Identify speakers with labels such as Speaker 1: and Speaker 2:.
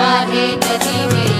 Speaker 1: राधे नदी मेरी